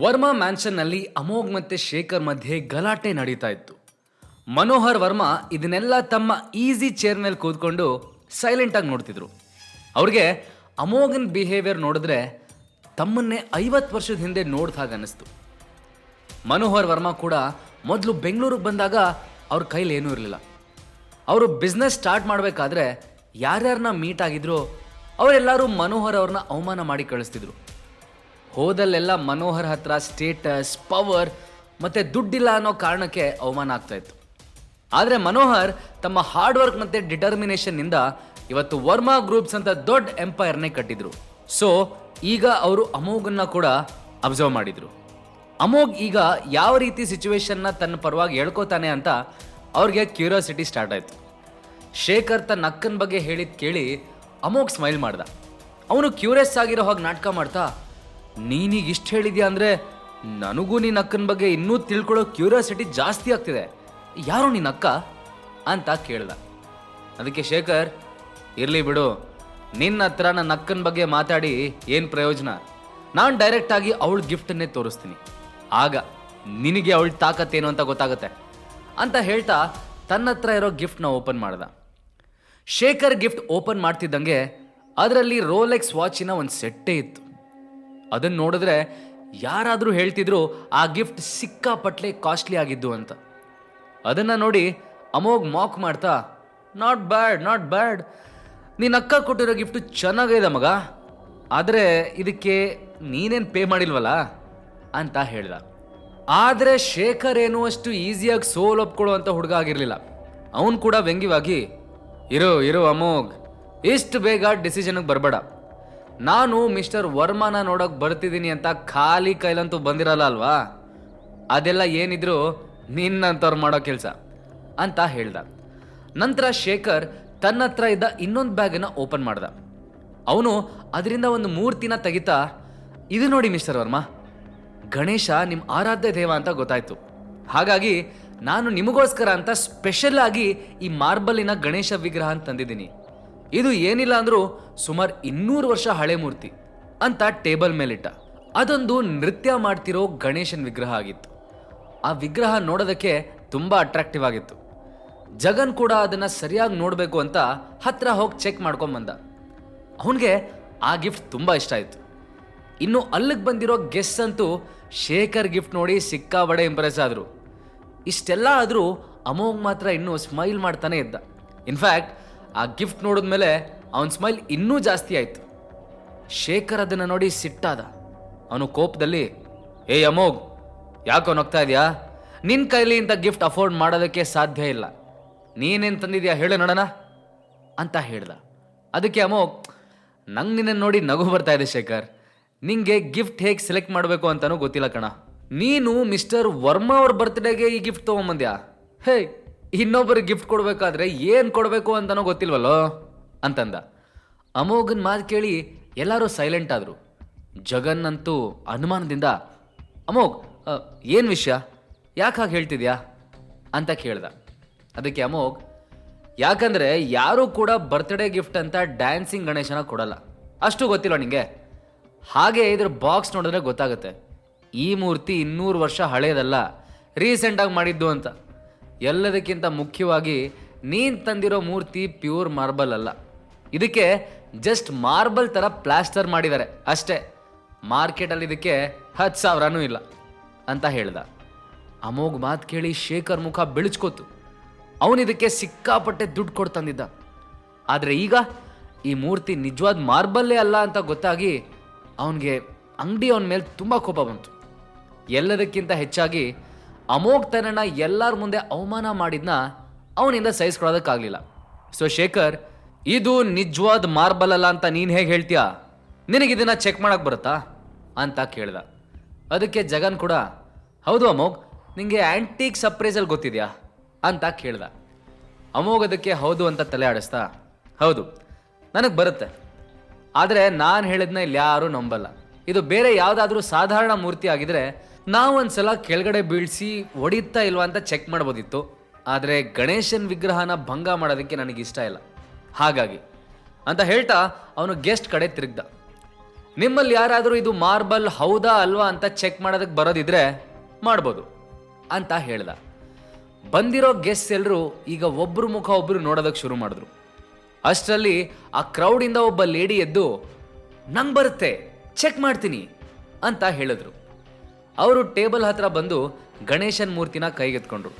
ವರ್ಮಾ ಮ್ಯಾನ್ಷನ್ನಲ್ಲಿ ಅಮೋಘ್ ಮತ್ತು ಶೇಖರ್ ಮಧ್ಯೆ ಗಲಾಟೆ ನಡೀತಾ ಇತ್ತು. ಮನೋಹರ್ ವರ್ಮಾ ಇದನ್ನೆಲ್ಲ ತಮ್ಮ ಈಸಿ ಚೇರ್ ಮೇಲೆ ಕೂತ್ಕೊಂಡು ಸೈಲೆಂಟಾಗಿ ನೋಡ್ತಿದ್ರು. ಅವ್ರಿಗೆ ಅಮೋಘನ್ ಬಿಹೇವಿಯರ್ ನೋಡಿದ್ರೆ ತಮ್ಮನ್ನೇ ಐವತ್ತು ವರ್ಷದ ಹಿಂದೆ ನೋಡ್ದ ಹಾಗೆ ಅನ್ನಿಸ್ತು. ಮನೋಹರ್ ವರ್ಮಾ ಕೂಡ ಮೊದಲು ಬೆಂಗಳೂರಿಗೆ ಬಂದಾಗ ಅವ್ರ ಕೈಲಿ ಏನೂ ಇರಲಿಲ್ಲ. ಅವರು ಬಿಸ್ನೆಸ್ ಸ್ಟಾರ್ಟ್ ಮಾಡಬೇಕಾದ್ರೆ ಯಾರ್ಯಾರನ್ನ ಮೀಟ್ ಆಗಿದ್ರು ಅವರೆಲ್ಲರೂ ಮನೋಹರ್ ಅವ್ರನ್ನ ಅವಮಾನ ಮಾಡಿ ಕಳಿಸ್ತಿದ್ರು. ಹೋದಲ್ಲೆಲ್ಲ ಮನೋಹರ್ ಹತ್ರ ಸ್ಟೇಟಸ್ ಪವರ್ ಮತ್ತು ದುಡ್ಡಿಲ್ಲ ಅನ್ನೋ ಕಾರಣಕ್ಕೆ ಅವಮಾನ ಆಗ್ತಾ ಇತ್ತು. ಆದರೆ ಮನೋಹರ್ ತಮ್ಮ ಹಾರ್ಡ್ ವರ್ಕ್ ಮತ್ತು ಡಿಟರ್ಮಿನೇಷನ್ನಿಂದ ಇವತ್ತು ವರ್ಮಾ ಗ್ರೂಪ್ಸ್ ಅಂತ ದೊಡ್ಡ ಎಂಪೈರ್ನೇ ಕಟ್ಟಿದ್ರು. ಸೊ ಈಗ ಅವರು ಅಮೋಘನ್ನ ಕೂಡ ಅಬ್ಸರ್ವ್ ಮಾಡಿದ್ರು. ಅಮೋಘ್ ಈಗ ಯಾವ ರೀತಿ ಸಿಚುವೇಶನ್ನ ತನ್ನ ಪರವಾಗಿ ಹೇಳ್ಕೋತಾನೆ ಅಂತ ಅವ್ರಿಗೆ ಕ್ಯೂರಿಯಾಸಿಟಿ ಸ್ಟಾರ್ಟ್ ಆಯಿತು. ಶೇಖರ್ ತನ್ನ ಅಕ್ಕನ ಬಗ್ಗೆ ಹೇಳಿದ್ ಕೇಳಿ ಅಮೋಘ್ ಸ್ಮೈಲ್ ಮಾಡ್ದ. ಅವನು ಕ್ಯೂರಿಯಸ್ ಆಗಿರೋ ಹಾಗೆ ನಾಟಕ ಮಾಡ್ತಾ ನೀನೀಗ ಇಷ್ಟು ಹೇಳಿದ್ಯಾ ಅಂದರೆ ನನಗೂ ನಿನ್ನ ಅಕ್ಕನ ಬಗ್ಗೆ ಇನ್ನೂ ತಿಳ್ಕೊಳ್ಳೋ ಕ್ಯೂರಿಯಾಸಿಟಿ ಜಾಸ್ತಿ ಆಗ್ತಿದೆ. ಯಾರು ನಿನ್ನ ಅಕ್ಕ? ಅಂತ ಕೇಳ್ದ. ಅದಕ್ಕೆ ಶೇಖರ್, ಇರಲಿ ಬಿಡು. ನಿನ್ನ ಹತ್ರ ನನ್ನ ಅಕ್ಕನ ಬಗ್ಗೆ ಮಾತಾಡಿ ಏನು ಪ್ರಯೋಜನ? ನಾನು ಡೈರೆಕ್ಟಾಗಿ ಅವಳ ಗಿಫ್ಟನ್ನೇ ತೋರಿಸ್ತೀನಿ. ಆಗ ನಿನಗೆ ಅವಳ ತಾಕತ್ತೇನು ಅಂತ ಗೊತ್ತಾಗುತ್ತೆ. ಅಂತ ಹೇಳ್ತಾ ತನ್ನ ಹತ್ರ ಇರೋ ಗಿಫ್ಟ್ನ ಓಪನ್ ಮಾಡ್ದ. ಶೇಖರ್ ಗಿಫ್ಟ್ ಓಪನ್ ಮಾಡ್ತಿದ್ದಂಗೆ ಅದರಲ್ಲಿ ರೋಲೆಕ್ಸ್ ವಾಚಿನ ಒಂದು ಸೆಟ್ಟೇ ಇತ್ತು. ಅದನ್ನು ನೋಡಿದ್ರೆ ಯಾರಾದರೂ ಹೇಳ್ತಿದ್ರು, ಆ ಗಿಫ್ಟ್ ಸಿಕ್ಕಾಪಟ್ಲೆ ಕಾಸ್ಟ್ಲಿ ಆಗಿದ್ದು ಅಂತ. ಅದನ್ನು ನೋಡಿ ಅಮೋಗ್ ಮಾಕ್ ಮಾಡ್ತಾ ನಾಟ್ ಬ್ಯಾಡ್ ನಾಟ್ ಬ್ಯಾಡ್ ನೀನು ಅಕ್ಕ ಕೊಟ್ಟಿರೋ ಗಿಫ್ಟು ಚೆನ್ನಾಗಿದೆ ಮಗ. ಆದರೆ ಇದಕ್ಕೆ ನೀನೇನು ಪೇ ಮಾಡಿಲ್ವಲ್ಲ? ಅಂತ ಹೇಳ್ದ. ಆದರೆ ಶೇಖರ್ ಏನೂ ಅಷ್ಟು ಈಸಿಯಾಗಿ ಸೋಲ್ ಒಪ್ಕೊಳ್ಳುವಂಥ ಹುಡುಗ ಆಗಿರಲಿಲ್ಲ. ಅವನು ಕೂಡ ವ್ಯಂಗ್ಯವಾಗಿ, ಇರೋ ಇರೋ ಅಮೋಗ್ ಇಷ್ಟು ಬೇಗ ಡಿಸಿಷನ್ಗೆ ಬರಬೇಡ. ನಾನು ಮಿಸ್ಟರ್ ವರ್ಮಾನ ನೋಡೋಕೆ ಬರ್ತಿದ್ದೀನಿ ಅಂತ ಖಾಲಿ ಕೈಲಂತೂ ಬಂದಿರಲ್ಲ ಅಲ್ವಾ? ಅದೆಲ್ಲ ಏನಿದ್ರು ನಿನ್ನಂಥವ್ರು ಮಾಡೋ ಕೆಲಸ ಅಂತ ಹೇಳ್ದ. ನಂತರ ಶೇಖರ್ ತನ್ನ ಹತ್ರ ಇದ್ದ ಇನ್ನೊಂದು ಬ್ಯಾಗನ್ನು ಓಪನ್ ಮಾಡ್ದ. ಅವನು ಅದರಿಂದ ಒಂದು ಮೂರ್ತಿನ ತೆಗಿತಾ, ಇದು ನೋಡಿ ಮಿಸ್ಟರ್ ವರ್ಮಾ, ಗಣೇಶ ನಿಮ್ಮ ಆರಾಧ್ಯ ದೇವ ಅಂತ ಗೊತ್ತಾಯ್ತು. ಹಾಗಾಗಿ ನಾನು ನಿಮಗೋಸ್ಕರ ಅಂತ ಸ್ಪೆಷಲ್ ಆಗಿ ಈ ಮಾರ್ಬಲಿನ ಗಣೇಶ ವಿಗ್ರಹ ತಂದಿದ್ದೀನಿ. ಇದು ಏನಿಲ್ಲ ಅಂದ್ರೂ ಸುಮಾರು ಇನ್ನೂರು ವರ್ಷ ಹಳೆ ಮೂರ್ತಿ ಅಂತ ಟೇಬಲ್ ಮೇಲಿಟ್ಟ. ಅದೊಂದು ನೃತ್ಯ ಮಾಡ್ತಿರೋ ಗಣೇಶನ್ ವಿಗ್ರಹ ಆಗಿತ್ತು. ಆ ವಿಗ್ರಹ ನೋಡೋದಕ್ಕೆ ತುಂಬ ಅಟ್ರಾಕ್ಟಿವ್ ಆಗಿತ್ತು. ಜಗನ್ ಕೂಡ ಅದನ್ನ ಸರಿಯಾಗಿ ನೋಡಬೇಕು ಅಂತ ಹತ್ರ ಹೋಗಿ ಚೆಕ್ ಮಾಡ್ಕೊಂಬಂದ ಅವನಿಗೆ ಆ ಗಿಫ್ಟ್ ತುಂಬ ಇಷ್ಟ ಆಯಿತು. ಇನ್ನು ಅಲ್ಲಿಗೆ ಬಂದಿರೋ ಗೆಸ್ ಅಂತೂ ಶೇಖರ್ ಗಿಫ್ಟ್ ನೋಡಿ ಸಿಕ್ಕಾಬಡೆ ಇಂಪ್ರೆಸ್ ಆದರು. ಇಷ್ಟೆಲ್ಲ ಆದರೂ ಅಮೋಘ್ ಮಾತ್ರ ಇನ್ನೂ ಸ್ಮೈಲ್ ಮಾಡ್ತಾನೆ ಇದ್ದ. ಇನ್ಫ್ಯಾಕ್ಟ್ ಆ ಗಿಫ್ಟ್ ನೋಡಿದ್ಮೇಲೆ ಅವನ ಸ್ಮೈಲ್ ಇನ್ನೂ ಜಾಸ್ತಿ ಆಯಿತು. ಶೇಖರ್ ಅದನ್ನು ನೋಡಿ ಸಿಟ್ಟಾದ. ಅವನು ಕೋಪದಲ್ಲಿ ಏ ಅಮೋಘ್, ಯಾಕೋ ಹೋಗ್ತಾ ಇದೆಯಾ? ನಿನ್ನ ಕೈಲಿ ಇಂಥ ಗಿಫ್ಟ್ ಅಫೋರ್ಡ್ ಮಾಡೋದಕ್ಕೆ ಸಾಧ್ಯ ಇಲ್ಲ. ನೀನೇನು ತಂದಿದ್ಯಾ ಹೇಳು ನೋಡೋಣ. ಅಂತ ಹೇಳ್ದ. ಅದಕ್ಕೆ ಅಮೋಗ್ ನಂಗೆ ನಿನ್ನ ನೋಡಿ ನಗು ಬರ್ತಾ ಇದೆ ಶೇಖರ್. ನಿಂಗೆ ಗಿಫ್ಟ್ ಹೇಗೆ ಸೆಲೆಕ್ಟ್ ಮಾಡಬೇಕು ಅಂತಲೂ ಗೊತ್ತಿಲ್ಲ ಕಣ. ನೀನು ಮಿಸ್ಟರ್ ವರ್ಮಾ ಅವ್ರ ಬರ್ತ್ಡೇಗೆ ಈ ಗಿಫ್ಟ್ ತೊಗೊಂಬಂದ್ಯಾ? ಹೇ ಇನ್ನೊಬ್ಬರಿಗೆ ಗಿಫ್ಟ್ ಕೊಡಬೇಕಾದ್ರೆ ಏನು ಕೊಡಬೇಕು ಅಂತನೋ ಗೊತ್ತಿಲ್ವಲ್ಲೋ? ಅಂತಂದ. ಅಮೋಘನ್ ಮಾತು ಕೇಳಿ ಎಲ್ಲರೂ ಸೈಲೆಂಟ್ ಆದರು. ಜಗನ್ ಅಂತೂ ಅನುಮಾನದಿಂದ, ಅಮೋಘ್ ಏನು ವಿಷಯ? ಯಾಕೆ ಹಾಗೆ ಹೇಳ್ತಿದ್ಯಾ? ಅಂತ ಕೇಳ್ದ. ಅದಕ್ಕೆ ಅಮೋಘ್, ಯಾಕಂದ್ರೆ ಯಾರೂ ಕೂಡ ಬರ್ತ್ಡೇ ಗಿಫ್ಟ್ ಅಂತ ಡ್ಯಾನ್ಸಿಂಗ್ ಗಣೇಶನ ಕೊಡಲ್ಲ. ಅಷ್ಟು ಗೊತ್ತಿಲ್ಲ ನಿಂಗೆ? ಹಾಗೆ ಇದ್ರ ಬಾಕ್ಸ್ ನೋಡಿದ್ರೆ ಗೊತ್ತಾಗುತ್ತೆ. ಈ ಮೂರ್ತಿ ಇನ್ನೂರು ವರ್ಷ ಹಳೆಯದಲ್ಲ ರೀಸೆಂಟಾಗಿ ಮಾಡಿದ್ದು ಅಂತ. ಎಲ್ಲದಕ್ಕಿಂತ ಮುಖ್ಯವಾಗಿ ನೀನು ತಂದಿರೋ ಮೂರ್ತಿ ಪ್ಯೂರ್ ಮಾರ್ಬಲ್ ಅಲ್ಲ. ಇದಕ್ಕೆ ಜಸ್ಟ್ ಮಾರ್ಬಲ್ ಥರ ಪ್ಲಾಸ್ಟರ್ ಮಾಡಿದ್ದಾರೆ. ಅಷ್ಟೇ, ಮಾರ್ಕೆಟಲ್ಲಿ ಇದಕ್ಕೆ ಹತ್ತು ಸಾವಿರನೂ ಇಲ್ಲ ಅಂತ ಹೇಳ್ದ. ಅಮೋಘ್ ಮಾತು ಕೇಳಿ ಶೇಖರ್ ಮುಖ ಬೆಳಚ್ಕೋತು. ಅವನಿದಕ್ಕೆ ಸಿಕ್ಕಾಪಟ್ಟೆ ದುಡ್ಡು ಕೊಡ್ತಂದಿದ್ದ ಆದರೆ ಈಗ ಈ ಮೂರ್ತಿ ನಿಜವಾದ ಮಾರ್ಬಲ್ಲೇ ಅಲ್ಲ ಅಂತ ಗೊತ್ತಾಗಿ ಅವನಿಗೆ ಅಂಗಡಿ ಅವನ ಮೇಲೆ ತುಂಬ ಕೋಪ ಬಂತು. ಎಲ್ಲದಕ್ಕಿಂತ ಹೆಚ್ಚಾಗಿ ಅಮೋಘ್ ತನ್ನನ್ನು ಎಲ್ಲರ ಮುಂದೆ ಅವಮಾನ ಮಾಡಿದ್ನ ಅವನಿಂದ ಸಹಿಸ್ಕೊಳ್ಳೋದಕ್ಕಾಗಲಿಲ್ಲ. ಸೊ ಶೇಖರ್, ಇದು ನಿಜವಾದ ಮಾರ್ಬಲ್ ಅಲ್ಲ ಅಂತ ನೀನು ಹೇಗೆ ಹೇಳ್ತೀಯಾ? ನಿನಗಿದನ್ನ ಚೆಕ್ ಮಾಡಕ್ಕೆ ಬರುತ್ತಾ? ಅಂತ ಕೇಳ್ದ. ಅದಕ್ಕೆ ಜಗನ್ ಕೂಡ, ಹೌದು ಅಮೋಘ್, ನಿಂಗೆ ಆ್ಯಂಟಿಕ್ ಅಲ್ಲಿ ಗೊತ್ತಿದೆಯಾ? ಅಂತ ಕೇಳ್ದ. ಅಮೋಘ್ ಅದಕ್ಕೆ ಹೌದು ಅಂತ ತಲೆ ಆಡಿಸ್ತಾ, ಹೌದು, ನನಗೆ ಬರುತ್ತೆ. ಆದರೆ ನಾನು ಹೇಳಿದ್ನ ಇಲ್ಲಿ ಯಾರೂ ನಂಬಲ್ಲ. ಇದು ಬೇರೆ ಯಾವುದಾದ್ರೂ ಸಾಧಾರಣ ಮೂರ್ತಿ ಆಗಿದ್ರೆ ನಾವು ಒಂದ್ಸಲ ಕೆಳಗಡೆ ಬೀಳಿಸಿ ಹೊಡಿತಾ ಇಲ್ವಾ ಅಂತ ಚೆಕ್ ಮಾಡ್ಬೋದಿತ್ತು. ಆದರೆ ಗಣೇಶನ್ ವಿಗ್ರಹನ ಭಂಗ ಮಾಡೋದಕ್ಕೆ ನನಗೆ ಇಷ್ಟ ಇಲ್ಲ. ಹಾಗಾಗಿ ಅಂತ ಹೇಳ್ತಾ ಅವನು ಗೆಸ್ಟ್ ಕಡೆ ತಿರುಗ್ದ. ನಿಮ್ಮಲ್ಲಿ ಯಾರಾದರೂ ಇದು ಮಾರ್ಬಲ್ ಹೌದಾ ಅಲ್ವಾ ಅಂತ ಚೆಕ್ ಮಾಡೋದಕ್ಕೆ ಬರೋದಿದ್ರೆ ಮಾಡ್ಬೋದು ಅಂತ ಹೇಳ್ದ. ಬಂದಿರೋ ಗೆಸ್ಟ್ ಎಲ್ಲರೂ ಈಗ ಒಬ್ಬರು ಮುಖ ಒಬ್ಬರು ನೋಡೋದಕ್ಕೆ ಶುರು ಮಾಡಿದ್ರು. ಅಷ್ಟರಲ್ಲಿ ಆ ಕ್ರೌಡಿಂದ ಒಬ್ಬ ಲೇಡಿ ಎದ್ದು, ನಂಗೆ ಬರುತ್ತೆ ಚೆಕ್ ಮಾಡ್ತೀನಿ ಅಂತ ಹೇಳಿದ್ರು. ಅವರು ಟೇಬಲ್ ಹತ್ರ ಬಂದು ಗಣೇಶನ್ ಮೂರ್ತಿನ ಕೈಗೆತ್ಕೊಂಡ್ರು.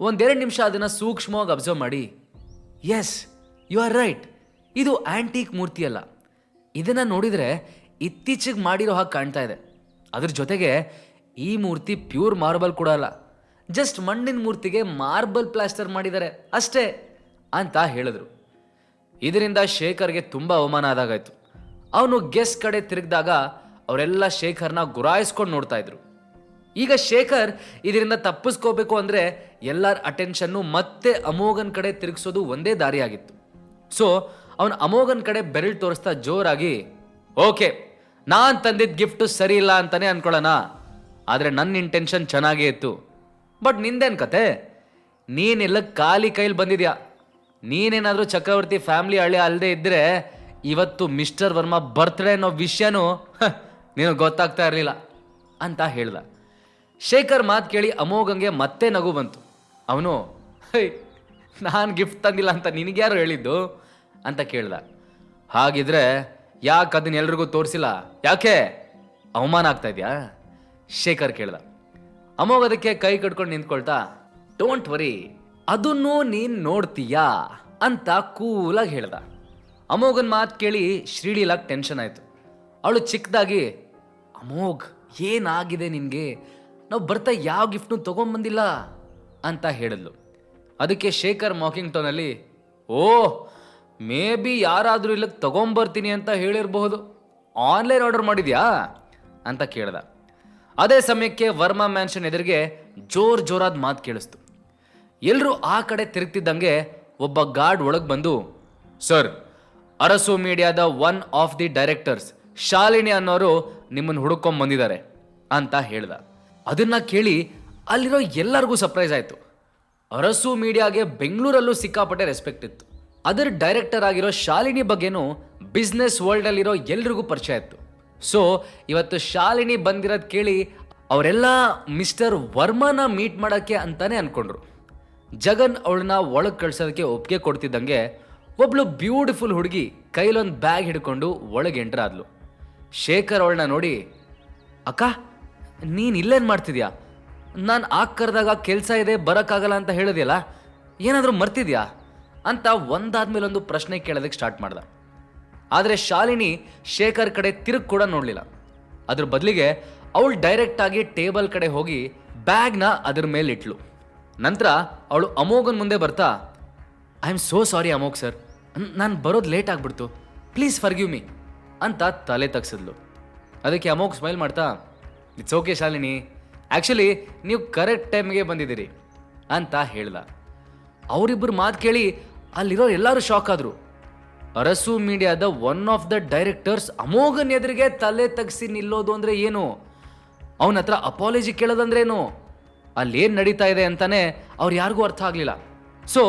ಒಂದೆರಡು ನಿಮಿಷ ಅದನ್ನು ಸೂಕ್ಷ್ಮವಾಗಿ ಅಬ್ಸರ್ವ್ ಮಾಡಿ ಎಸ್ ಯು ಆರ್ ರೈಟ್ ಇದು ಆ್ಯಂಟೀಕ್ ಮೂರ್ತಿ ಅಲ್ಲ. ಇದನ್ನು ನೋಡಿದರೆ ಇತ್ತೀಚೆಗೆ ಮಾಡಿರೋ ಹಾಗೆ ಕಾಣ್ತಾ ಇದೆ. ಅದ್ರ ಜೊತೆಗೆ ಈ ಮೂರ್ತಿ ಪ್ಯೂರ್ ಮಾರ್ಬಲ್ ಕೂಡ ಅಲ್ಲ. ಜಸ್ಟ್ ಮಣ್ಣಿನ ಮೂರ್ತಿಗೆ ಮಾರ್ಬಲ್ ಪ್ಲಾಸ್ಟರ್ ಮಾಡಿದ್ದಾರೆ. ಅಷ್ಟೇ, ಅಂತ ಹೇಳಿದ್ರು. ಇದರಿಂದ ಶೇಖರ್ಗೆ ತುಂಬ ಅವಮಾನ ಆದಾಗಾಯ್ತು. ಅವನು ಗೆಸ್ಟ್ ಕಡೆ ತಿರುಗಿದಾಗ ಅವರೆಲ್ಲ ಶೇಖರ್ನ ಗುರಾಯಿಸ್ಕೊಂಡು ನೋಡ್ತಾ ಇದ್ರು. ಈಗ ಶೇಖರ್ ಇದರಿಂದ ತಪ್ಪಿಸ್ಕೋಬೇಕು ಅಂದರೆ ಎಲ್ಲರ ಅಟೆನ್ಷನ್ನು ಮತ್ತೆ ಅಮೋಘನ್ ಕಡೆ ತಿರುಗಿಸೋದು ಒಂದೇ ದಾರಿಯಾಗಿತ್ತು. ಸೊ ಅವನು ಅಮೋಘನ್ ಕಡೆ ಬೆರಳು ತೋರಿಸ್ತಾ ಜೋರಾಗಿ, ಓಕೆ, ನಾನು ತಂದಿದ್ದ ಗಿಫ್ಟು ಸರಿ ಇಲ್ಲ ಅಂತಾನೆ ಅನ್ಕೊಳ್ಳೋಣ. ಆದರೆ ನನ್ನ ಇಂಟೆನ್ಷನ್ ಚೆನ್ನಾಗೇ ಇತ್ತು. ಬಟ್ ನಿಂದೇನು ಕತೆ? ನೀನೆಲ್ಲ ಖಾಲಿ ಕೈಲಿ ಬಂದಿದ್ಯಾ? ನೀನೇನಾದರೂ ಚಕ್ರವರ್ತಿ ಫ್ಯಾಮಿಲಿ ಹಳ್ಳಿ ಅಲ್ಲದೆ ಇದ್ದರೆ ಇವತ್ತು ಮಿಸ್ಟರ್ ವರ್ಮಾ ಬರ್ತ್ಡೇ ಅನ್ನೋ ವಿಷಯನೂ ನೀನು ಗೊತ್ತಾಗ್ತಾ ಇರಲಿಲ್ಲ ಅಂತ ಹೇಳ್ದ. ಶೇಖರ್ ಮಾತು ಕೇಳಿ ಅಮೋಘಂಗೆ ಮತ್ತೆ ನಗು ಬಂತು. ಅವನು, ಹೈ, ನಾನು ಗಿಫ್ಟ್ ತಂದಿಲ್ಲ ಅಂತ ನಿನಗ್ಯಾರು ಹೇಳಿದ್ದು? ಅಂತ ಕೇಳ್ದ. ಹಾಗಿದ್ರೆ ಯಾಕೆ ಅದನ್ನ ಎಲ್ರಿಗೂ ತೋರಿಸಿಲ್ಲ? ಯಾಕೆ? ಅವಮಾನ ಆಗ್ತಾ ಇದೆಯಾ? ಶೇಖರ್ ಕೇಳ್ದ. ಅಮೋಘ ಅದಕ್ಕೆ ಕೈ ಕಟ್ಕೊಂಡು ನಿಂತ್ಕೊಳ್ತಾ ಡೋಂಟ್ ವರಿ ಅದನ್ನು ನೀನ್ ನೋಡ್ತೀಯಾ? ಅಂತ ಕೂಲಾಗಿ ಹೇಳ್ದ. ಅಮೋಘನ್ ಮಾತು ಕೇಳಿ ಶ್ರೀಲೀಲಾಗ್ ಟೆನ್ಷನ್ ಆಯಿತು. ಅವಳು ಚಿಕ್ಕದಾಗಿ ಅಮೋಘ್, ಏನಾಗಿದೆ ನಿನಗೆ? ನಾವು ಬರ್ತಾ ಯಾವ ಗಿಫ್ಟ್ನು ತೊಗೊಂಬಂದಿಲ್ಲ ಅಂತ ಹೇಳಿದ್ಲು. ಅದಕ್ಕೆ ಶೇಖರ್ ಮಾಕಿಂಗ್ ಟೋನಲ್ಲಿ ಓ, ಮೇ ಬಿ ಯಾರಾದರೂ ಇಲ್ಲಿಗೆ ತೊಗೊಂಬರ್ತೀನಿ ಅಂತ ಹೇಳಿರಬಹುದು. ಆನ್ಲೈನ್ ಆರ್ಡರ್ ಮಾಡಿದ್ಯಾ? ಅಂತ ಕೇಳ್ದ. ಅದೇ ಸಮಯಕ್ಕೆ ವರ್ಮಾ ಮ್ಯಾನ್ಷನ್ ಎದುರಿಗೆ ಜೋರ್ ಜೋರಾದ ಮಾತು ಕೇಳಿಸ್ತು. ಎಲ್ಲರೂ ಆ ಕಡೆ ತಿರುಗ್ತಿದ್ದಂಗೆ ಒಬ್ಬ ಗಾರ್ಡ್ ಒಳಗೆ ಬಂದು, sir, Arasu ಮೀಡಿಯಾದ one of the directors, Shalini ಅನ್ನೋರು ನಿಮ್ಮನ್ನು ಹುಡುಕೊಂಡ್ ಬಂದಿದ್ದಾರೆ ಅಂತ ಹೇಳ್ದ. ಅದನ್ನ ಕೇಳಿ ಅಲ್ಲಿರೋ ಎಲ್ಲರಿಗೂ ಸರ್ಪ್ರೈಸ್ ಆಯಿತು. ಅರಸು ಮೀಡಿಯಾಗೆ ಬೆಂಗಳೂರಲ್ಲೂ ಸಿಕ್ಕಾಪಟ್ಟೆ ರೆಸ್ಪೆಕ್ಟ್ ಇತ್ತು. ಅದರ ಡೈರೆಕ್ಟರ್ ಆಗಿರೋ ಶಾಲಿನಿ ಬಗ್ಗೆನೂ ಬಿಸ್ನೆಸ್ ವರ್ಲ್ಡಲ್ಲಿರೋ ಎಲ್ರಿಗೂ ಪರಿಚಯ ಇತ್ತು. ಸೊ ಇವತ್ತು ಶಾಲಿನಿ ಬಂದಿರೋದು ಕೇಳಿ ಅವರೆಲ್ಲ ಮಿಸ್ಟರ್ ವರ್ಮನ ಮೀಟ್ ಮಾಡೋಕ್ಕೆ ಅಂತಾನೆ ಅನ್ಕೊಂಡ್ರು. ಜಗನ್ ಅವಳನ್ನ ಒಳಗೆ ಕಳ್ಸೋದಕ್ಕೆ ಒಪ್ಪಿಗೆ ಕೊಡ್ತಿದ್ದಂಗೆ ಒಬ್ಳು ಬ್ಯೂಟಿಫುಲ್ ಹುಡುಗಿ ಕೈಲೊಂದು ಬ್ಯಾಗ್ ಹಿಡ್ಕೊಂಡು ಒಳಗೆ ಎಂಟ್ರ್ ಆದ್ಲು. ಶೇಖರ್ ಅವಳನ್ನ ನೋಡಿ, ಅಕ್ಕ, ನೀನು ಇಲ್ಲೇನು ಮಾಡ್ತಿದ್ಯಾ? ನಾನು ಆಗ ಕರೆದಾಗ ಕೆಲಸ ಇದೆ, ಬರೋಕ್ಕಾಗಲ್ಲ ಅಂತ ಹೇಳಿದ್ಯಲ್ಲ, ಏನಾದರೂ ಮರ್ತಿದ್ಯಾ? ಅಂತ ಒಂದಾದ್ಮೇಲೆ ಒಂದು ಪ್ರಶ್ನೆ ಕೇಳೋದಕ್ಕೆ ಸ್ಟಾರ್ಟ್ ಮಾಡ್ದ. ಆದರೆ ಶಾಲಿನಿ ಶೇಖರ್ ಕಡೆ ತಿರುಗ್ ಕೂಡ ನೋಡಲಿಲ್ಲ. ಅದ್ರ ಬದಲಿಗೆ ಅವಳು ಡೈರೆಕ್ಟಾಗಿ ಟೇಬಲ್ ಕಡೆ ಹೋಗಿ ಬ್ಯಾಗ್ನ ಅದ್ರ ಮೇಲೆ ಇಟ್ಲು. ನಂತರ ಅವಳು ಅಮೋಘನ್ ಮುಂದೆ ಬರ್ತಾ, I am so sorry Amogh sir. ನಾನು ಬರೋದು ಲೇಟ್ ಆಗಿಬಿಡ್ತು. Please forgive me. ಅಂತ ತಲೆ ತಗ್ಸಿದ್ಲು. ಅದಕ್ಕೆ ಅಮೋಘ್ ಸ್ಮೈಲ್ ಮಾಡ್ತಾ ಇಟ್ಸ್ ಓಕೆ ಶಾಲಿನಿ. ಆ್ಯಕ್ಚುಲಿ ನೀವು ಕರೆಕ್ಟ್ ಟೈಮ್ಗೆ ಬಂದಿದ್ದೀರಿ, ಅಂತ ಹೇಳ್ದ. ಅವರಿಬ್ಬರು ಮಾತು ಕೇಳಿ ಅಲ್ಲಿರೋ ಎಲ್ಲರೂ ಶಾಕ್ ಆದರು. ಅರಸು ಮೀಡಿಯಾದ ಒನ್ ಆಫ್ ದ ಡೈರೆಕ್ಟರ್ಸ್ ಅಮೋಘನ್ ಎದುರಿಗೆ ತಲೆ ತಗ್ಸಿ ನಿಲ್ಲೋದು ಅಂದರೆ ಏನು? ಅವನ ಹತ್ರ ಅಪಾಲಜಿ ಕೇಳೋದಂದ್ರೇನು ಅಲ್ಲೇನು ನಡೀತಾ ಇದೆ ಅಂತಾನೆ ಅವ್ರು ಯಾರಿಗೂ ಅರ್ಥ ಆಗಲಿಲ್ಲ. ಸೊ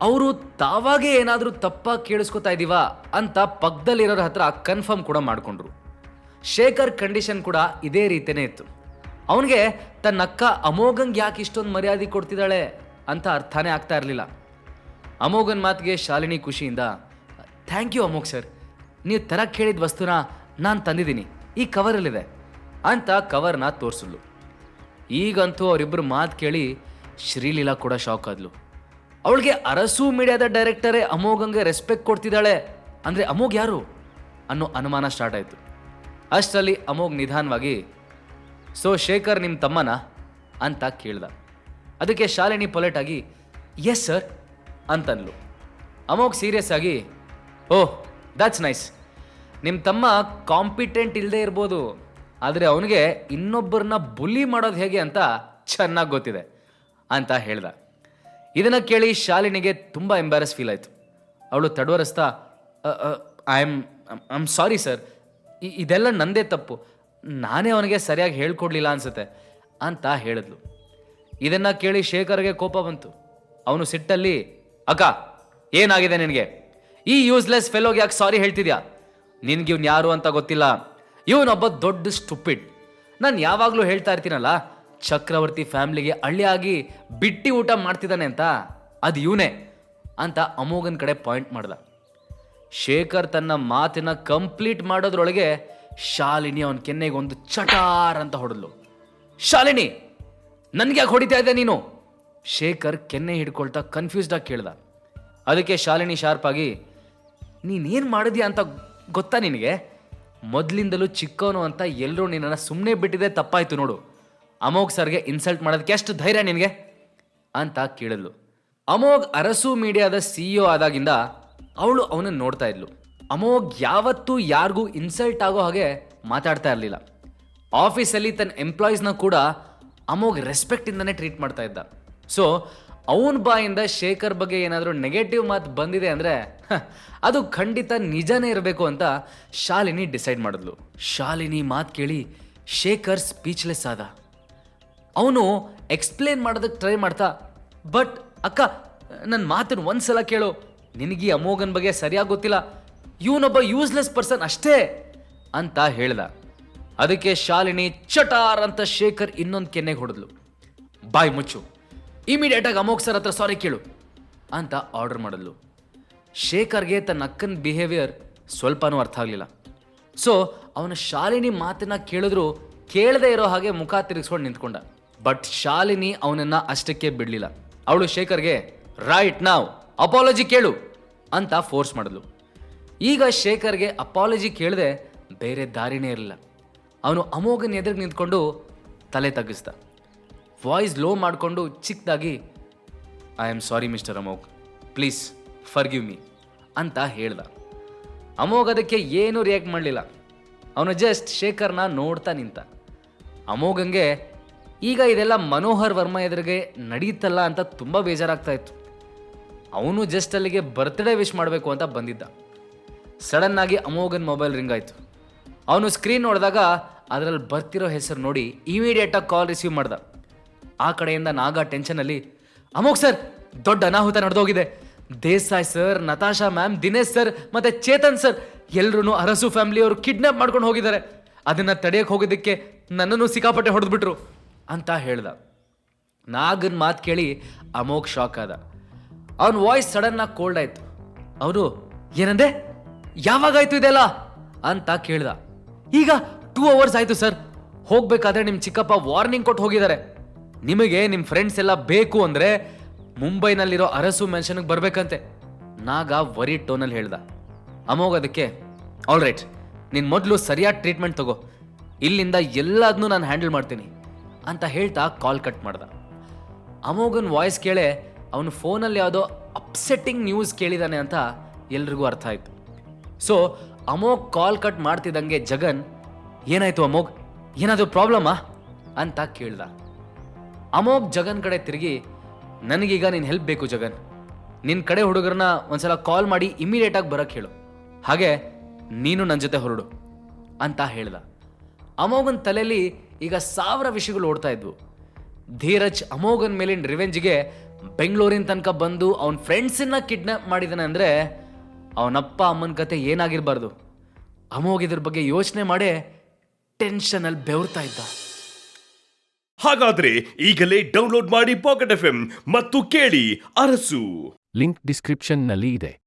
ಅವರು ತಾವಾಗೇ ಏನಾದರೂ ತಪ್ಪಾಗಿ ಕೇಳಿಸ್ಕೊತಾ ಇದ್ದೀವಾ ಅಂತ ಪಕ್ಕದಲ್ಲಿರೋರ ಹತ್ರ ಕನ್ಫರ್ಮ್ ಕೂಡ ಮಾಡಿಕೊಂಡ್ರು. ಶೇಖರ್ ಕಂಡೀಷನ್ ಕೂಡ ಇದೇ ರೀತಿಯೇ ಇತ್ತು. ಅವನಿಗೆ, ತನ್ನ ಅಕ್ಕ ಅಮೋಘಂಗೆ ಯಾಕೆ ಇಷ್ಟೊಂದು ಮರ್ಯಾದೆ ಕೊಡ್ತಿದ್ದಾಳೆ? ಅಂತ ಅರ್ಥನೇ ಆಗ್ತಾ ಇರಲಿಲ್ಲ. ಅಮೋಘನ್ ಮಾತಿಗೆ ಶಾಲಿನಿ ಖುಷಿಯಿಂದ ಥ್ಯಾಂಕ್ ಯು ಅಮೋಘ್ ಸರ್ ನೀವು ತರಕ್ಕೆ ಹೇಳಿದ ವಸ್ತುನ ನಾನು ತಂದಿದ್ದೀನಿ. ಈ ಕವರಲ್ಲಿದೆ ಅಂತ ಕವರ್ನ ತೋರಿಸಿದ್ಲು. ಈಗಂತೂ ಅವರಿಬ್ಬರು ಮಾತು ಕೇಳಿ ಶ್ರೀಲೀಲಾ ಕೂಡ ಶಾಕ್ ಆದ್ಲು. ಅವಳಿಗೆ ಅರಸು ಮೀಡಿಯಾದ ಡೈರೆಕ್ಟರೇ ಅಮೋಘಂಗೆ ರೆಸ್ಪೆಕ್ಟ್ ಕೊಡ್ತಿದ್ದಾಳೆ. ಅಂದರೆ ಅಮೋಘ್ ಯಾರು? ಅನ್ನೋ ಅನುಮಾನ ಸ್ಟಾರ್ಟ್ ಆಯಿತು. ಅಷ್ಟರಲ್ಲಿ ಅಮೋಘ್ ನಿಧಾನವಾಗಿ, ಸೊ ಶೇಖರ್ ನಿಮ್ಮ ತಮ್ಮನ? ಅಂತ ಕೇಳ್ದ. ಅದಕ್ಕೆ ಶಾಲಿನಿ ಪೊಲೆಟಾಗಿ ಎಸ್ ಸರ್ ಅಂತನ್ಲು. ಅಮೋಘ್ ಸೀರಿಯಸ್ ಆಗಿ ಓಹ್ ದ್ಯಾಟ್ಸ್ ನೈಸ್ ನಿಮ್ಮ ತಮ್ಮ ಕಾಂಪಿಟೆಂಟ್ ಇಲ್ಲದೆ ಇರ್ಬೋದು. ಆದರೆ ಅವನಿಗೆ ಇನ್ನೊಬ್ಬರನ್ನ ಬುಲಿ ಮಾಡೋದು ಹೇಗೆ ಅಂತ ಚೆನ್ನಾಗಿ ಗೊತ್ತಿದೆ, ಅಂತ ಹೇಳ್ದ. ಇದನ್ನು ಕೇಳಿ ಶಾಲಿನಿಗೆ ತುಂಬ ಎಂಬ್ಯಾರಸ್ ಫೀಲ್ ಆಯಿತು. ಅವಳು ತಡವರಿಸ್ತಾ I am I am sorry sir ಇದೆಲ್ಲ ನಂದೇ ತಪ್ಪು. ನಾನೇ ಅವನಿಗೆ ಸರಿಯಾಗಿ ಹೇಳ್ಕೊಡ್ಲಿಲ್ಲ ಅನ್ಸುತ್ತೆ, ಅಂತ ಹೇಳಿದ್ಲು. ಇದನ್ನು ಕೇಳಿ ಶೇಖರ್ಗೆ ಕೋಪ ಬಂತು. ಅವನು ಸಿಟ್ಟಲ್ಲಿ, ಅಕ್ಕ, ಏನಾಗಿದೆ ನಿನಗೆ? ಈ ಯೂಸ್ಲೆಸ್ ಫೆಲೋಗೆ ಯಾಕೆ ಸಾರಿ ಹೇಳ್ತಿದ್ಯಾ? ನಿನ್ಗೆ ಇವ್ನು ಯಾರು ಅಂತ ಗೊತ್ತಿಲ್ಲ. ಇವನೊಬ್ಬ ದೊಡ್ಡ ಸ್ಟುಪಿಡ್ ನಾನು ಯಾವಾಗಲೂ ಹೇಳ್ತಾ ಇರ್ತೀನಲ್ಲ ಚಕ್ರವರ್ತಿ ಫ್ಯಾಮ್ಲಿಗೆ ಹಳ್ಳಿಯಾಗಿ ಬಿಟ್ಟಿ ಊಟ ಮಾಡ್ತಿದ್ದಾನೆ ಅಂತ ಅದು ಇವನೇ ಅಂತ ಅಮೋಘನ್ ಕಡೆ ಪಾಯಿಂಟ್ ಮಾಡ್ದ. ಶೇಖರ್ ತನ್ನ ಮಾತಿನ ಕಂಪ್ಲೀಟ್ ಮಾಡೋದ್ರೊಳಗೆ ಶಾಲಿನಿ ಅವನ ಕೆನ್ನೆಗೆ ಒಂದು ಚಟಾರ್ ಅಂತ ಹೊಡೆದ್ಲು. ಶಾಲಿನಿ, ನನ್ಗೆ ಯಾಕೆ ಹೊಡಿತಾ ಇದ್ದೆ ನೀನು? ಶೇಖರ್ ಕೆನ್ನೆ ಹಿಡ್ಕೊಳ್ತಾ ಕನ್ಫ್ಯೂಸ್ಡ್ ಆಗಿ ಕೇಳ್ದ. ಅದಕ್ಕೆ ಶಾಲಿನಿ ಶಾರ್ಪ್ ಆಗಿ, ನೀನೇನು ಮಾಡಿದ್ಯಾ ಅಂತ ಗೊತ್ತಾ ನಿನಗೆ? ಮೊದಲಿಂದಲೂ ಚಿಕ್ಕವನು ಅಂತ ಎಲ್ಲರೂ ನಿನ್ನನ್ನು ಸುಮ್ಮನೆ ಬಿಟ್ಟಿದೆ ತಪ್ಪಾಯ್ತು ನೋಡು. ಅಮೋಘ್ ಸರ್ಗೆ ಇನ್ಸಲ್ಟ್ ಮಾಡೋದಕ್ಕೆ ಎಷ್ಟು ಧೈರ್ಯ ನಿನಗೆ? ಅಂತ ಕೇಳಿದ್ಲು. ಅಮೋಘ್ ಅರಸು ಮೀಡಿಯಾದ ಸಿಇಒ ಆದಾಗಿಂದ ಅವಳು ಅವನನ್ನು ನೋಡ್ತಾ ಇದ್ಲು. ಅಮೋಘ್ ಯಾವತ್ತೂ ಯಾರಿಗೂ ಇನ್ಸಲ್ಟ್ ಆಗೋ ಹಾಗೆ ಮಾತಾಡ್ತಾ ಇರಲಿಲ್ಲ. ಆಫೀಸಲ್ಲಿ ತನ್ನ ಎಂಪ್ಲಾಯೀಸ್ನ ಕೂಡ ಅಮೋಘ್ ರೆಸ್ಪೆಕ್ಟಿಂದನೇ ಟ್ರೀಟ್ ಮಾಡ್ತಾ ಇದ್ದ. ಸೊ ಅವನ ಬಾಯಿಂದ ಶೇಖರ್ ಬಗ್ಗೆ ಏನಾದರೂ ನೆಗೆಟಿವ್ ಮಾತು ಬಂದಿದೆ ಅಂದರೆ ಅದು ಖಂಡಿತ ನಿಜನೇ ಇರಬೇಕು ಅಂತ ಶಾಲಿನಿ ಡಿಸೈಡ್ ಮಾಡಿದ್ಲು. ಶಾಲಿನಿ ಮಾತು ಕೇಳಿ ಶೇಖರ್ ಸ್ಪೀಚ್ಲೆಸ್ ಆದ. ಅವನು ಎಕ್ಸ್ಪ್ಲೇನ್ ಮಾಡೋದಕ್ಕೆ ಟ್ರೈ ಮಾಡ್ತಾ ಬಟ್ ಅಕ್ಕ ನನ್ನ ಮಾತನ್ನು ಒಂದ್ಸಲ ಕೇಳು. ನಿನಗೆ ಅಮೋಘನ್ ಬಗ್ಗೆ ಸರಿಯಾಗಿ ಗೊತ್ತಿಲ್ಲ. ಇವನೊಬ್ಬ ಯೂಸ್ಲೆಸ್ ಪರ್ಸನ್ ಅಷ್ಟೇ, ಅಂತ ಹೇಳ್ದ. ಅದಕ್ಕೆ ಶಾಲಿನಿ ಚಟಾರ್ ಅಂತ ಶೇಖರ್ ಇನ್ನೊಂದು ಕೆನ್ನೆಗೆ ಹೊಡೆದ್ಲು. ಬಾಯ್ ಮುಚ್ಚು. ಇಮಿಡಿಯೇಟಾಗಿ ಅಮೋಘ್ ಸರ್ ಹತ್ರ ಸಾರಿ ಕೇಳು, ಅಂತ ಆರ್ಡರ್ ಮಾಡಿದ್ಲು. ಶೇಖರ್ಗೆ ತನ್ನ ಅಕ್ಕನ ಬಿಹೇವಿಯರ್ ಸ್ವಲ್ಪನೂ ಅರ್ಥ ಆಗಲಿಲ್ಲ. ಸೊ ಅವನ ಶಾಲಿನಿ ಮಾತನ್ನ ಕೇಳಿದ್ರು ಕೇಳದೇ ಇರೋ ಹಾಗೆ ಮುಖ ತಿರುಗಿಸ್ಕೊಂಡು ನಿಂತ್ಕೊಂಡ. ಬಟ್ ಶಾಲಿನಿ ಅವನನ್ನ ಅಷ್ಟಕ್ಕೆ ಬಿಡಲಿಲ್ಲ. ಅವಳು ಶೇಖರ್ಗೆ ರೈಟ್ ನಾವ್ ಅಪಾಲಜಿ ಕೇಳು ಅಂತ ಫೋರ್ಸ್ ಮಾಡಿದ್ಲು. ಈಗ ಶೇಖರ್ಗೆ ಅಪಾಲಜಿ ಕೇಳದೆ ಬೇರೆ ದಾರಿನೇ ಇರಲಿಲ್ಲ. ಅವನು ಅಮೋಘನ ಎದುರಿಗೆ ನಿಂತ್ಕೊಂಡು ತಲೆ ತಗ್ಗಿಸ್ದ. ವಾಯ್ಸ್ ಲೋ ಮಾಡಿಕೊಂಡು ಚಿಕ್ಕದಾಗಿ I am sorry mister Amogh please forgive me ಅಂತ ಹೇಳ್ದ. ಅಮೋಘ್ ಅದಕ್ಕೆ ಏನೂ ರಿಯಾಕ್ಟ್ ಮಾಡಲಿಲ್ಲ. ಅವನು ಜಸ್ಟ್ ಶೇಖರ್ನ ನೋಡ್ತಾ ನಿಂತ. ಅಮೋಘಂಗೆ ಈಗ ಇದೆಲ್ಲ ಮನೋಹರ್ ವರ್ಮ ಎದುರಿಗೆ ನಡೀತಲ್ಲ ಅಂತ ತುಂಬ ಬೇಜಾರಾಗ್ತಾ ಇತ್ತು. ಅವನು ಜಸ್ಟ್ ಅಲ್ಲಿಗೆ ಬರ್ತ್ಡೇ ವಿಶ್ ಮಾಡಬೇಕು ಅಂತ ಬಂದಿದ್ದ. ಸಡನ್ ಆಗಿ ಅಮೋಘನ್ ಮೊಬೈಲ್ ರಿಂಗ್ ಆಯಿತು. ಅವನು ಸ್ಕ್ರೀನ್ ನೋಡಿದಾಗ ಅದರಲ್ಲಿ ಬರ್ತಿರೋ ಹೆಸರು ನೋಡಿ ಇಮಿಡಿಯೇಟಾಗಿ ಕಾಲ್ ರಿಸೀವ್ ಮಾಡ್ದ. ಆ ಕಡೆಯಿಂದ ನಾಗ ಟೆನ್ಷನಲ್ಲಿ ಅಮೋಘ್ ಸರ್ ದೊಡ್ಡ ಅನಾಹುತ ನಡೆದೋಗಿದೆ. Desai sir Natasha ma'am Dinesh sir ಮತ್ತೆ ಚೇತನ್ ಸರ್ ಎಲ್ಲರೂ ಅರಸು ಫ್ಯಾಮಿಲಿಯವರು ಕಿಡ್ನಾಪ್ ಮಾಡ್ಕೊಂಡು ಹೋಗಿದ್ದಾರೆ. ಅದನ್ನ ತಡೆಯಕ್ಕೆ ಹೋಗಿದ್ದಕ್ಕೆ ನನ್ನನ್ನು ಸಿಕ್ಕಾಪಟ್ಟೆ ಹೊಡೆದ್ಬಿಟ್ರು. ಅಂತ ಹೇಳ್ದ. ನಾಗನ ಮಾತು ಕೇಳಿ ಅಮೋಘ್ ಶಾಕ್ ಆದ. ಅವನ ವಾಯ್ಸ್ ಸಡನ್ ಆಗಿ ಕೋಲ್ಡ್ ಆಯ್ತು. ಅವನು ಏನಂದೆ? ಯಾವಾಗಾಯ್ತು ಇದೆಲ್ಲ? ಅಂತ ಕೇಳ್ದ. ಈಗ ಟೂ ಅವರ್ಸ್ ಆಯ್ತು ಸರ್. ಹೋಗ್ಬೇಕಾದ್ರೆ ನಿಮ್ಮ ಚಿಕ್ಕಪ್ಪ ವಾರ್ನಿಂಗ್ ಕೊಟ್ಟು ಹೋಗಿದ್ದಾರೆ ನಿಮಗೆ ನಿಮ್ಮ ಫ್ರೆಂಡ್ಸ್ ಎಲ್ಲ ಬೇಕು ಅಂದ್ರೆ ಮುಂಬೈನಲ್ಲಿರೋ ಅರಸು ಮೆನ್ಷನ್ಗೆ ಬರಬೇಕಂತೆ. ನಾಗ ವರಿ ಟೋನಲ್ಲಿ ಹೇಳ್ದ. ಅಮೋಘ್ ಅದಕ್ಕೆ ಆಲ್ ರೈಟ್ ನೀನು ಮೊದಲು ಸರಿಯಾದ ಟ್ರೀಟ್ಮೆಂಟ್ ತಗೋ. ಇಲ್ಲಿಂದ ಎಲ್ಲದನ್ನೂ ನಾನು ಹ್ಯಾಂಡಲ್ ಮಾಡ್ತೀನಿ. ಅಂತ ಹೇಳ್ತಾ ಕಾಲ್ ಕಟ್ ಮಾಡ್ದ. ಅಮೋಘನ್ ವಾಯ್ಸ್ ಕೇಳೆ ಅವನು ಫೋನಲ್ಲಿ ಯಾವುದೋ ಅಪ್ಸೆಟ್ಟಿಂಗ್ ನ್ಯೂಸ್ ಕೇಳಿದಾನೆ ಅಂತ ಎಲ್ರಿಗೂ ಅರ್ಥ ಆಯ್ತು. ಸೊ, ಅಮೋಘ್ ಕಾಲ್ ಕಟ್ ಮಾಡ್ತಿದ್ದಂಗೆ ಜಗನ್, ಏನಾಯ್ತು ಅಮೋಘ್? ಏನಾದರೂ ಪ್ರಾಬ್ಲಮಾ? ಅಂತ ಕೇಳ್ದ. ಅಮೋಘ್ ಜಗನ್ ಕಡೆ ತಿರುಗಿ, ನನಗೀಗ ನೀನು ಹೆಲ್ಪ್ ಬೇಕು ಜಗನ್. ನಿನ್ನ ಕಡೆ ಹುಡುಗರನ್ನ ಒಂದ್ಸಲ ಕಾಲ್ ಮಾಡಿ ಇಮಿಡಿಯೇಟಾಗಿ ಬರೋಕ್ಕೆ ಹೇಳು. ಹಾಗೆ ನೀನು ನನ್ನ ಜೊತೆ ಹೊರಡು. ಅಂತ ಹೇಳ್ದ. ಅಮೋಘನ ತಲೆಯಲ್ಲಿ ಈಗ ಸಾವಿರ ವಿಷಯಗಳು ಓಡ್ತಾ ಇದ್ವು. ಧೀರಜ್ ಅಮೋಘನ್ ಮೇಲಿನ ರಿವೆಂಜ್ಗೆ ಬೆಂಗಳೂರಿನ ತನಕ ಬಂದು ಅವನ ಫ್ರೆಂಡ್ಸನ್ನ ಕಿಡ್ನಾಪ್ ಮಾಡಿದಾನೆ ಅಂದರೆ ಅವನಪ್ಪ ಅಮ್ಮನ ಕತೆ ಏನಾಗಿರಬಾರ್ದು. ಅಮೋಘ್ ಇದ್ರ ಬಗ್ಗೆ ಯೋಚನೆ ಮಾಡೇ ಟೆನ್ಷನಲ್ಲಿ ಬೆವರ್ತಾ ಇದ್ದ. ಹಾಗಾದ್ರೆ ಈಗಲೇ ಡೌನ್ಲೋಡ್ ಮಾಡಿ ಪಾಕೆಟ್ ಎಫ್ ಮತ್ತು ಕೇಳಿ ಅರಸು. ಲಿಂಕ್ ಡಿಸ್ಕ್ರಿಪ್ಷನ್ನಲ್ಲಿ ಇದೆ.